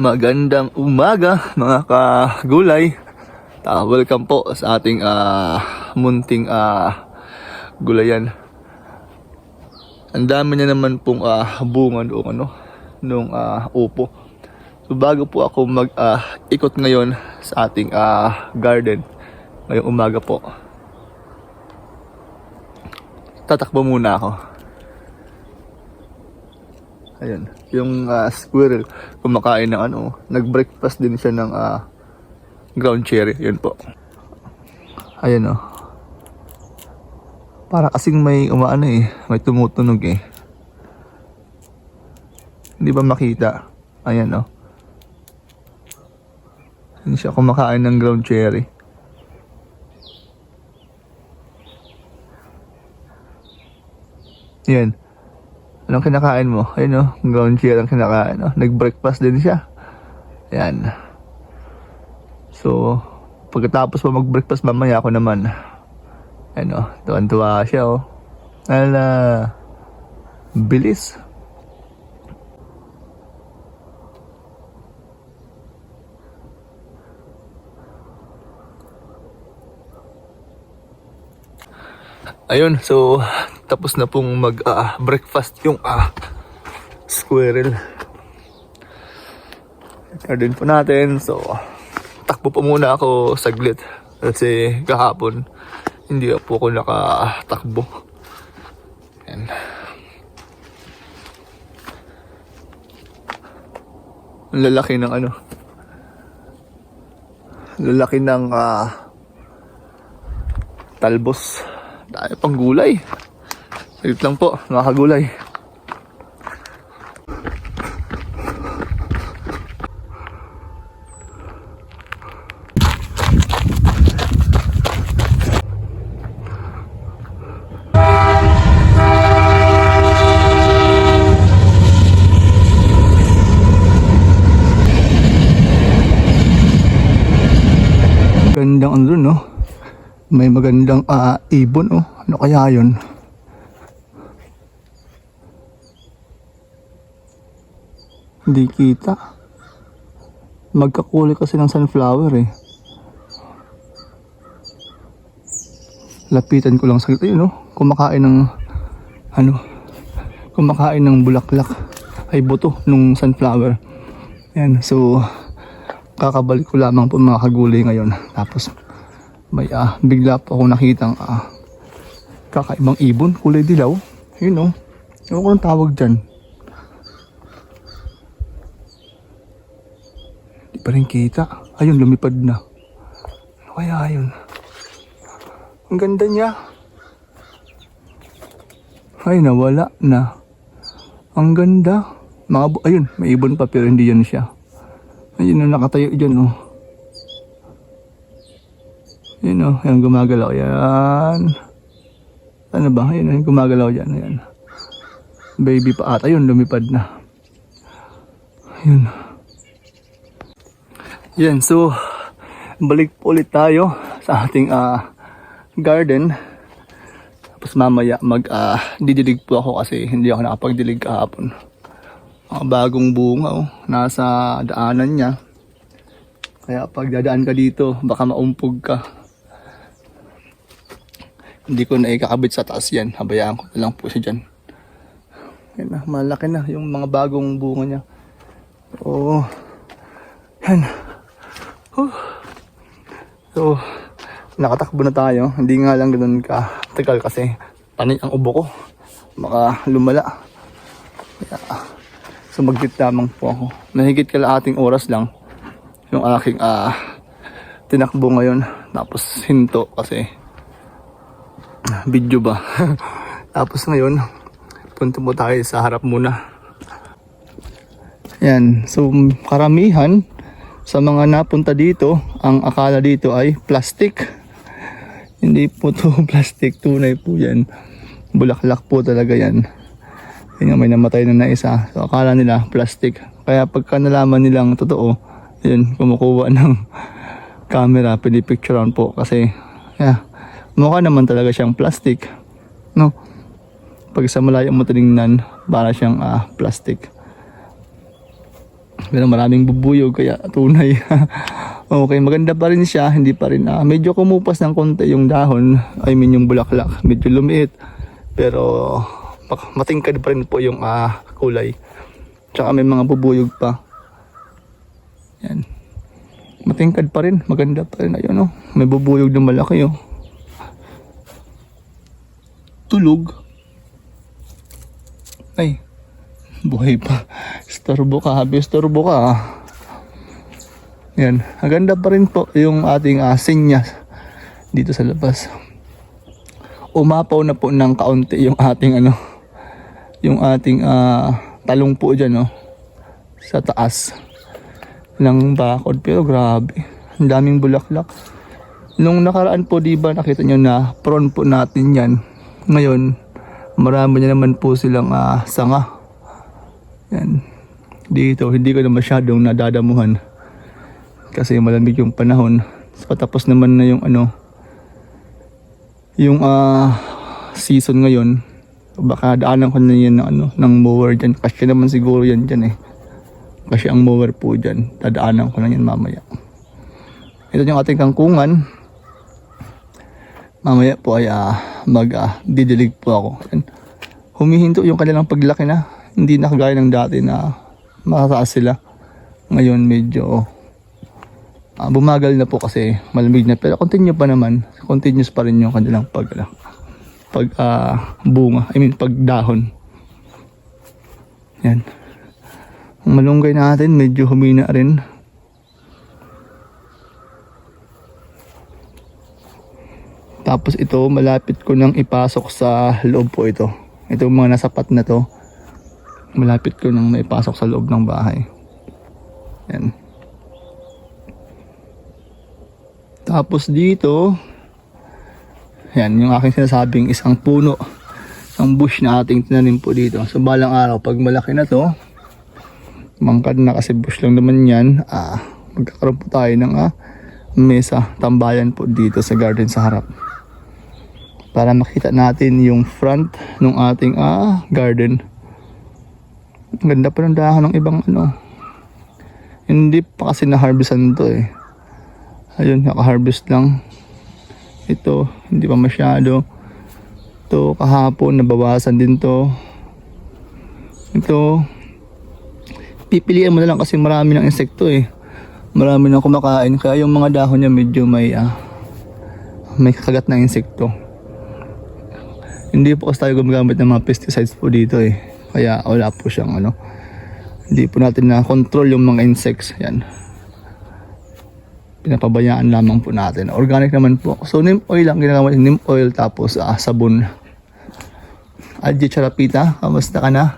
Magandang umaga mga kagulay. Ah, welcome po sa ating ah, munting ah, gulayan. Ang dami na naman pong ah, bunga doon ano, nung ah, upo. So bago po ako mag ah, ikot ngayon sa ating ah, garden ngayong umaga po. Tatakbo muna ako. Ayan, yung ah, squirrel kumakain ng ano, nag-breakfast din siya ng ah, ground cherry, yun po. Ayan oh. Para kasing may umaano eh, may tumutunog eh. Hindi ba makita? Ayan oh. Hindi siya kumakain ng ground cherry. Yan. Anong kinakain mo? Ayun oh, ground cherry ang kinakain. Oh. Nag-breakfast din siya. Yan. So, pagkatapos pa mag-breakfast mamaya ako naman. Ano, tuwan-tuwa siya oh. Ala, bilis. Ayun, so tapos na pong mag-breakfast yung ah, squirrel. Garden po natin, so takbo po muna ako saglit kasi kahapon hindi po ako nakatakbo. Yan. Ang lalaki ng ano. Lalaki ng ah, talbos. Dahil pang gulay. Saglit lang po, mga kagulay. Gandang ano dun, no? May magandang ah, ibon, oh. Ano kaya yun? Hindi kita. Magkakulay kasi ng sunflower, eh. Lapitan ko lang saglit. Ayun, no? Kumakain ng, ano, kumakain ng bulaklak. Ay, buto nung sunflower. Yan, so, kakabalik ko lamang po mga kagulay ngayon. Tapos, may ah, bigla po ako nakitang ah, kakaibang ibon, kulay dilaw. Yun know, Ewan ko tawag dyan. Pa rin kita. Ayun, lumipad na. Ano kaya yun? Ang ganda niya. Ay, nawala na. Ang ganda. Mga, ayun, may ibon pa pero hindi yan siya. Ayun na nakatayo dyan, oh. Yun, oh. Yan, gumagalaw. Yan. Ano ba? Ayun, ayun, gumagalaw dyan. Ayan. Baby pa ata. Ayun, lumipad na. Ayun. Yan, so, balik ulit tayo sa ating ah, garden. Tapos mamaya mag ah, didilig po ako kasi hindi ako nakapagdilig kahapon. Mga bagong bunga oh, nasa daanan niya. Kaya pag dadaan ka dito, baka maumpog ka. Hindi ko na ikakabit sa taas yan. Habayaan ko na lang po siya dyan. Yan na, malaki na yung mga bagong bunga niya. Oo. Yan. So, nakatakbo na tayo. Hindi nga lang ganun ka tagal kasi panay ang ubo ko. Baka lumala. Kaya, sumaglit lamang po ako. Nahigit kalahating oras lang yung aking ah tinakbo ngayon. Tapos hinto kasi video ba. Tapos ngayon, punta mo tayo sa harap muna. Yan, so karamihan sa mga napunta dito, ang akala dito ay plastic. Hindi po to plastic, tunay po yan. Bulaklak po talaga yan. Nga, may namatay na na isa. So akala nila plastic. Kaya pagka nalaman nilang totoo, yun, kumukuha ng camera, pinipicturean po kasi yeah, mukha naman talaga siyang plastic. No? Pag sa malayo mo tinignan, para siyang ah, plastic. Pero maraming bubuyog kaya tunay. okay, maganda pa rin siya. Hindi pa rin, ah, medyo kumupas ng konti yung dahon. I mean yung bulaklak. Medyo lumiit. Pero matingkad pa rin po yung ah, kulay. Tsaka may mga bubuyog pa. Yan. Matingkad pa rin. Maganda pa rin. Ayun oh. May bubuyog na malaki oh. Tulog. Ay. Buhay pa. Storbo ka. Habi storbo ka. ah. Yan. Maganda pa rin po yung ating uh, sinyas dito sa labas. Umapaw na po ng kaunti yung ating ano yung ating ah, talong po dyan no sa taas ng bakod pero grabe ang daming bulaklak nung nakaraan po di ba nakita nyo na prawn po natin yan ngayon marami na naman po silang ah, sanga yan. Dito hindi ko na masyadong nadadamuhan. Kasi malamig yung panahon. Patapos naman na yung ano yung ah, season ngayon. Baka daanan ko na yan ng, ano, ng mower dyan. Kasi naman siguro yan dyan eh. Kasi ang mower po dyan dadaanan ko na yan mamaya. Ito yung ating kangkungan. Mamaya po ay ah, mag ah, didilig po ako. Humihinto yung kanilang paglaki na hindi na kagaya ng dati na makataas sila. Ngayon medyo ah, bumagal na po kasi malamig na. Pero continue pa naman. Continuous pa rin yung kanilang pag ano, pag ah, bunga. I mean pag dahon. Yan. Ang malunggay natin medyo humina rin. Tapos ito malapit ko nang ipasok sa loob po ito. Ito mga nasapat na to malapit ko nang maipasok sa loob ng bahay yan tapos dito yan, yung aking sinasabing isang puno, isang bush na ating tinanim po dito. So balang araw, pag malaki na to, mangkad na kasi bush lang naman yan, ah, magkakaroon po tayo ng ah, mesa, tambayan po dito sa garden sa harap. Para makita natin yung front ng ating ah, garden. Ganda pa ng dahon ng ibang ano. Hindi pa kasi na-harvestan to eh. Ayun, naka-harvest lang. Ito, hindi pa masyado. Ito, kahapon, nabawasan din to. Ito, pipilian mo na lang kasi marami ng insekto eh. Marami nang kumakain. Kaya yung mga dahon niya medyo may, ah, may kagat na insekto. Hindi po kasi tayo gumagamit ng mga pesticides po dito eh. Kaya wala po siyang ano. Hindi po natin na control yung mga insects. Yan pinapabayaan lamang po natin. Organic naman po. So, neem oil lang ginagawa. Neem oil tapos ah, sabon. Adji Charapita, kamusta ka na?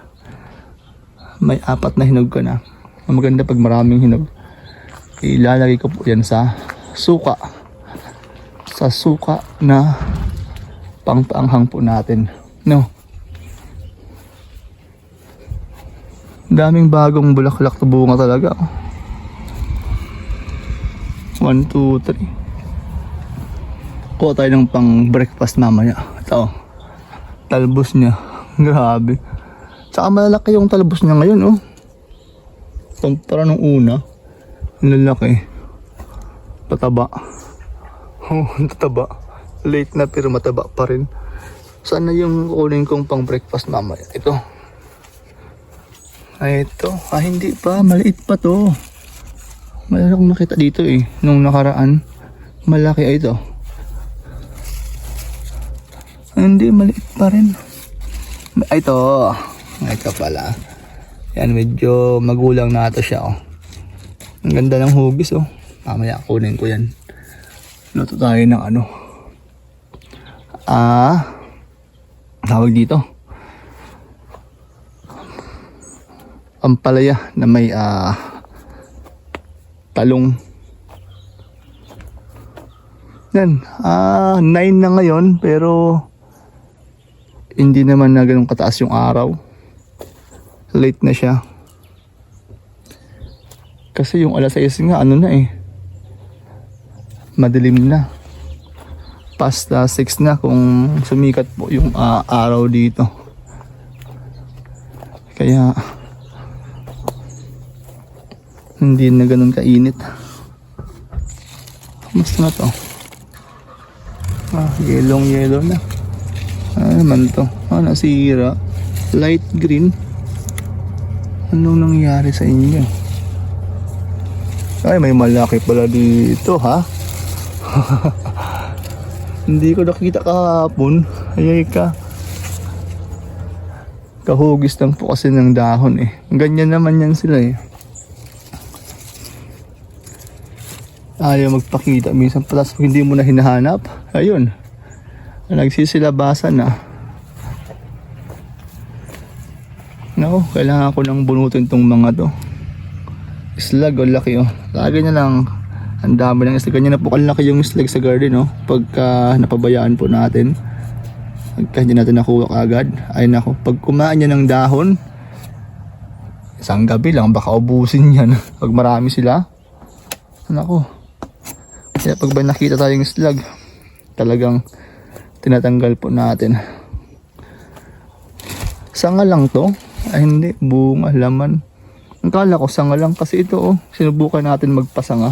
May apat na hinog ka na. Maganda pag maraming hinog. Ilalagay ko po yan sa suka. Sa suka na pangpaanghang po natin. No? Daming bagong bulaklak na bunga talaga. 1, 2, 3. Kuha tayo ng pang breakfast mamaya. Ito. Talbos niya. Grabe. Tsaka malalaki yung talbos niya ngayon, oh. Kumpara nung una. Ang lalaki. Tataba. Oh, tataba. Late na pero mataba pa rin. Saan na yung kukunin kong pang breakfast mamaya? Ito. Ay, ito. Ah, hindi pa. Maliit pa to. Malaki akong nakita dito eh. Nung nakaraan. Malaki ay ito. Hindi, maliit pa rin. Ay, ito. Ito pala. Yan, medyo magulang na ito siya oh. Ang ganda ng hugis oh. Mamaya kunin ko yan. Luto tayo ng ano. Ah, tawag dito. Ampalaya na may ah, talong. Yan, ah, 9 na ngayon pero hindi naman na ganun kataas yung araw. Late na siya. Kasi yung alas 6 nga ano na eh. Madilim na. Past 6 na kung sumikat po yung ah, araw dito. Kaya Hindi na ganun kainit. Kamusta na to? Ah, yellow yellow na. Ano naman to? Ah, nasira. Light green. Anong nangyari sa inyo? Ay, may malaki pala dito, ha? Hindi ko nakita kahapon. Ayay ka. Kahugis lang po kasi ng dahon eh. Ganyan naman yan sila eh. Ayaw magpakita. Minsan patas pag hindi mo na hinahanap. Ayun. Nagsisilabasan na. No, kailangan ko nang bunutin tong mga to. Slag, ang laki oh. Lagi na lang. Ang dami ng slag. Ganyan na po kalaki yung slag sa garden oh. Pagka napabayaan po natin. Pagka hindi natin nakuha kagad. Ay nako, pag kumain niya ng dahon, isang gabi lang baka ubusin yan. Pag marami sila. Nako. Kaya pag ba nakita tayong slag, talagang tinatanggal po natin. Sanga lang to? Ay hindi, bunga, laman. Ang kala ko sanga lang kasi ito oh, sinubukan natin magpasanga.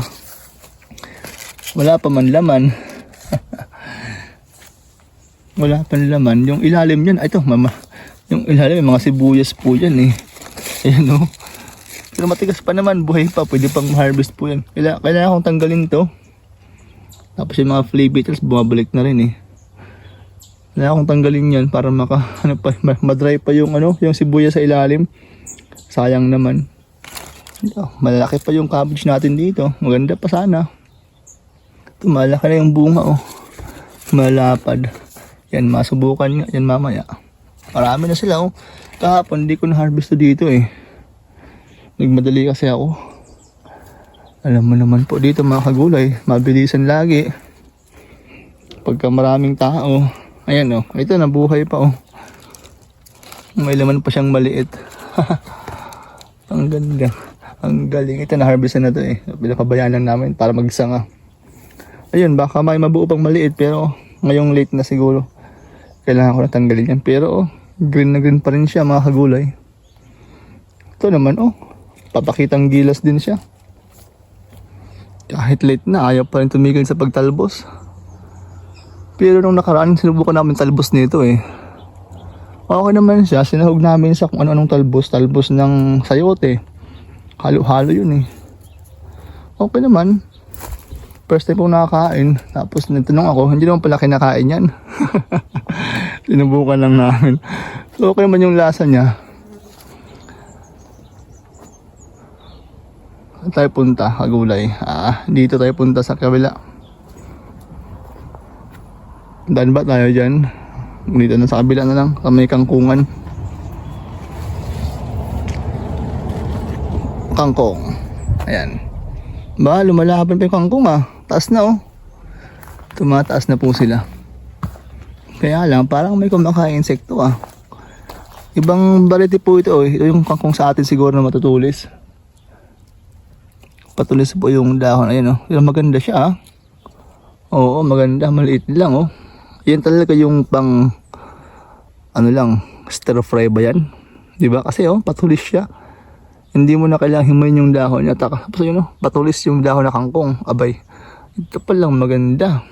Wala pa man laman. Wala pa laman. Yung ilalim yan, ay ito mama. Yung ilalim, yung mga sibuyas po yan eh. Ayan oh. Pero matigas pa naman, buhay pa. Pwede pang harvest po yan. Kailangan, kailangan kong tanggalin to. Tapos yung mga flea beetles, bumabalik na rin eh. Kailangan kong tanggalin yan para maka, ano pa, ma- madry pa yung ano, yung sibuyas sa ilalim. Sayang naman. Ito, malaki pa yung cabbage natin dito. Maganda pa sana. Ito, malaki na yung bunga oh. Malapad. Yan, masubukan nga yan mamaya. Marami na sila oh. Kahapon, hindi ko na-harvest to dito eh. Nagmadali kasi ako. Alam mo naman po dito mga kagulay, mabilisan lagi. Pagka maraming tao, ayan oh, ito nabuhay pa oh. May laman pa siyang maliit. Ang ganda. Ang galing. Ito na-harvest na to eh. Pinapabayaan lang namin para magsanga. Ayun, baka may mabuo pang maliit pero ngayong late na siguro. Kailangan ko na tanggalin yan. Pero oh, green na green pa rin siya mga kagulay. Ito naman oh, papakitang gilas din siya. Kahit late na, ayaw pa rin tumigil sa pagtalbos. Pero nung nakaraan, sinubukan namin talbos nito eh. Okay naman siya, sinahog namin sa kung ano-anong talbos, talbos ng sayote. Halo-halo yun eh. Okay naman. First time kong nakakain, tapos nagtanong ako, hindi naman pala kinakain yan. Sinubukan lang namin. So okay naman yung lasa niya. Tayo punta, kagulay? Ah, dito tayo punta sa kabila. Daan ba tayo dyan? Dito na sa kabila na lang, may kangkungan. Kangkong. Ayan. Ba, lumalaban pa yung kangkong ah. Taas na oh. Tumataas na po sila. Kaya lang, parang may kumakain insekto ah. Ibang variety po ito oh. Ito yung kangkong sa atin siguro na matutulis. Patulis po yung dahon. Ayan oh. Pero maganda siya ah. Oo, maganda. Maliit lang oh. Yan talaga yung pang ano lang, stir fry ba yan? 'Di ba? Kasi oh, patulis siya. Hindi mo na kailangang himayin yung dahon niya. Tapos yun oh, patulis yung dahon na kangkong. Abay, ito pa lang maganda.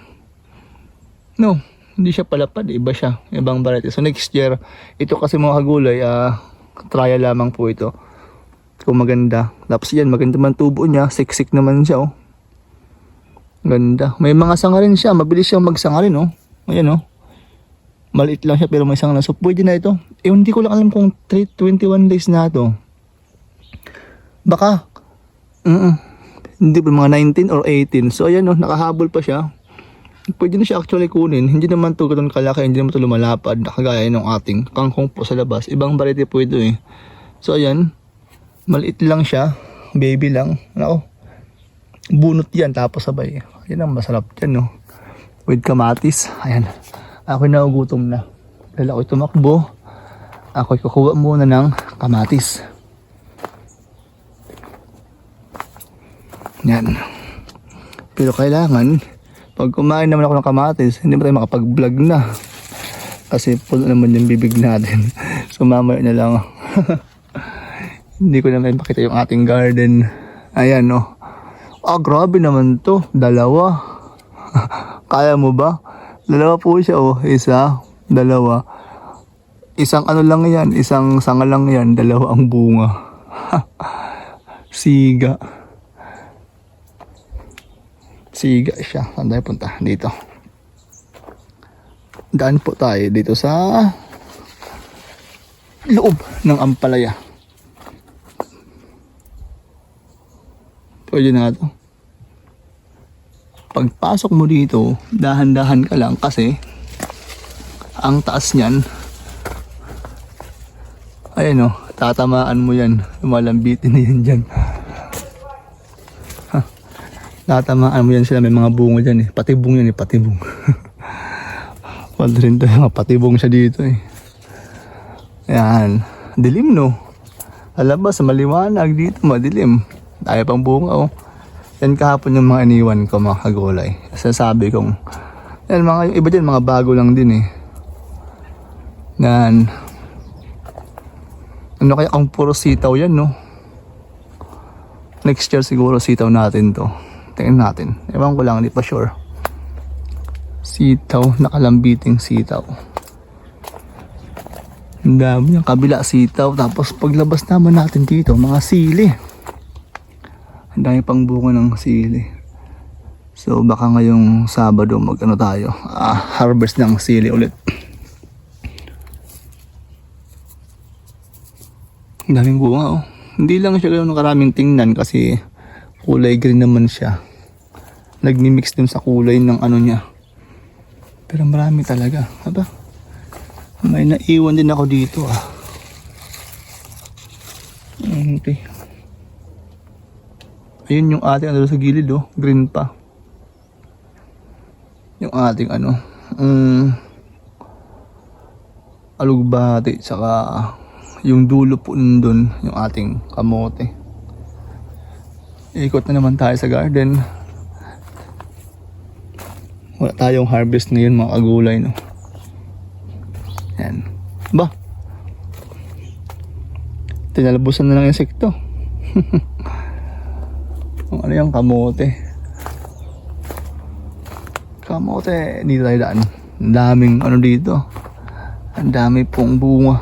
No, hindi siya palapad. Iba siya. Ibang variety. So next year, ito kasi mga kagulay, ah, trial lamang po ito. Kung maganda. Tapos yan, maganda man tubo niya. Siksik naman siya oh. Ganda. May mga sanga rin siya. Mabilis siyang magsanga rin oh. Ayan oh. Maliit lang siya pero may sanga na. So pwede na ito. Eh hindi ko lang alam kung 3, 21 days na to. Baka. Mm Hindi ba mga 19 or 18. So ayan oh, nakahabol pa siya. Pwede na siya actually kunin. Hindi naman to ganun kalaki, hindi naman to lumalapad. Nakagaya ng ating kangkong po sa labas. Ibang variety po ito eh. So ayan, maliit lang siya. Baby lang. Nako. Bunot yan tapos sabay. Yan ang masarap dyan no. With kamatis. Ayan. Ako naugutom na. Dahil ako'y tumakbo. Ako'y kukuha muna ng kamatis. Yan. Pero kailangan, pag kumain naman ako ng kamatis, hindi mo tayo makapag-vlog na. Kasi puno naman yung bibig natin. so mamaya na lang. hindi ko na may makita yung ating garden. Ayan, no. Ah, grabe naman to. Dalawa. Kaya mo ba? Dalawa po siya, oh. Isa, dalawa. Isang ano lang yan, isang sanga lang yan, dalawa ang bunga. Siga. Siga siya. Saan tayo punta? Dito. Daan po tayo dito sa loob ng Ampalaya. Pwede na to. Pagpasok mo dito, dahan-dahan ka lang kasi ang taas niyan Ayan o, tatamaan mo yan. Lumalambitin na yan dyan. Ha, tatamaan mo yan sila. May mga bunga dyan eh. Patibong yan eh, patibong. Wala rin tayo, patibong siya dito eh. Ayan. Dilim no. Alabas, maliwanag dito, madilim. Tayo pang bunga oh. Yan kahapon yung mga iniwan ko mga kagulay. Sasabi kong, yan mga, iba dyan, mga bago lang din eh. Yan. Ano kaya ang puro sitaw yan, no? Next year siguro sitaw natin to. Tingnan natin. Ewan ko lang, hindi pa sure. Sitaw, nakalambiting sitaw. Ang dami yung kabila sitaw. Tapos paglabas naman natin dito, mga sili. Ang dami pang bunga ng sili. So baka ngayong Sabado mag ano tayo, ah, harvest ng sili ulit. Ang daming bunga oh. Hindi lang siya ganoon karaming tingnan kasi kulay green naman siya. Nagmi-mix din sa kulay ng ano niya. Pero marami talaga. Aba, may naiwan din ako dito ah. Okay. Ayun yung ating ano sa gilid oh. Green pa. Yung ating ano. Um, alugbati tsaka yung dulo po nandun, yung ating kamote. Ikot na naman tayo sa garden. Wala tayong harvest ngayon mga kagulay, no? Yan. Ba? Tinalabusan na lang yung insekto. Ano yung kamote. Kamote, dito tayo daan. Ang daming ano dito. Ang dami pong bunga.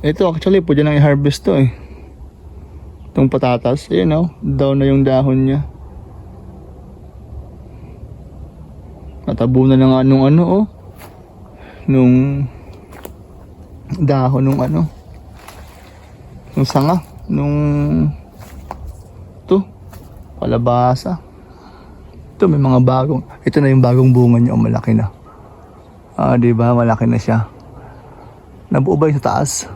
Ito actually pwede nang i-harvest to eh. Itong patatas, ayun oh, down na yung dahon niya. Natabo na lang nga nung ano oh. Nung dahon nung ano. Nung sanga, nung to, palabasa. Ito may mga bagong, ito na yung bagong bunga niya, oh, malaki na. Ah, di ba? Malaki na siya. Nabuo ba yung sa taas?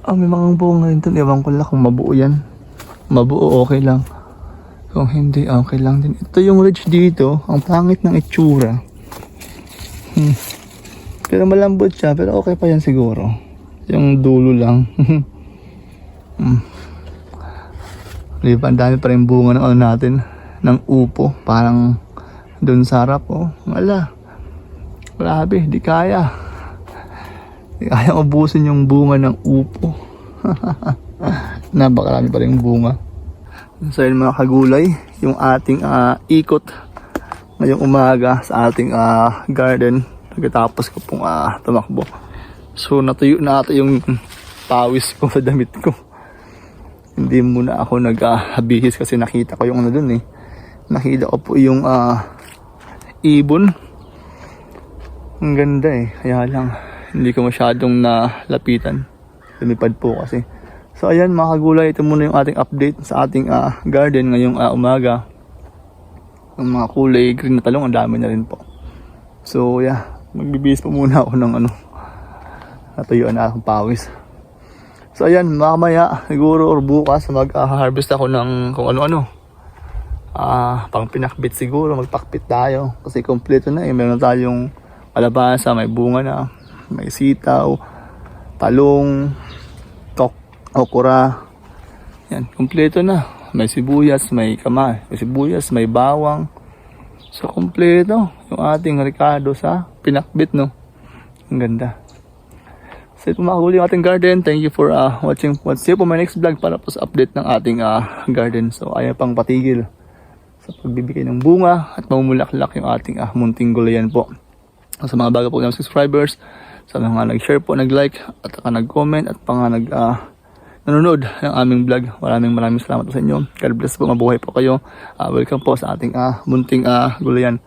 Ah, may mga bunga dun. Ewan ko lang kung mabuo yan. Mabuo, okay lang. Kung hindi, okay lang din. Ito yung ridge dito. Ang pangit ng itsura. Hmm. Pero malambot siya. Pero okay pa yan siguro. Yung dulo lang. hmm. Di ba, ang dami pa rin bunga ng ano natin. Ng upo. Parang dun sa harap. Oh. Wala. Grabe, di kaya. Kaya ubusin yung bunga ng upo. Napakarami pa rin bunga. So yun mga kagulay, yung ating ah, ikot ngayong umaga sa ating ah, garden. Pagkatapos ko pong ah, tumakbo. So natuyo na ata yung pawis ko sa damit ko. Hindi muna ako nag-habihis kasi nakita ko yung ano dun eh. Nakita ko po yung ah, ibon. Ang ganda eh. Kaya lang, hindi ko masyadong nalapitan. Lumipad po kasi. So ayan mga kagulay, ito muna yung ating update sa ating ah, garden ngayong ah, umaga. Yung mga kulay green na talong, ang dami na rin po. So yeah, magbibihis po muna ako ng ano, natuyuan na akong pawis. So ayan, mamaya siguro or bukas mag-harvest ako ng kung ano-ano. Ah, pang pinakbit siguro, magpakbit tayo kasi kompleto na eh. Meron tayong kalabasa, may bunga na, may sitaw, talong, tok, okra. Yan, kompleto na. May sibuyas, may kama, may sibuyas, may bawang. So, kompleto yung ating Ricardo sa pinakbit, no? Ang ganda. So ito mga kahuli yung ating garden. Thank you for uh, watching. Let's see you po my next vlog para po sa update ng ating uh, garden. So ayaw pang patigil sa pagbibigay ng bunga at mamumulaklak yung ating uh, munting gulayan po. Sa mga bago po ng subscribers, sa mga nag-share po, nag-like, at saka nag-comment, at pa nga nag, ah, nanonood ng aming vlog. Maraming maraming salamat po sa inyo. God bless po, mabuhay po kayo. Ah, welcome po sa ating ah, munting ah, gulayan.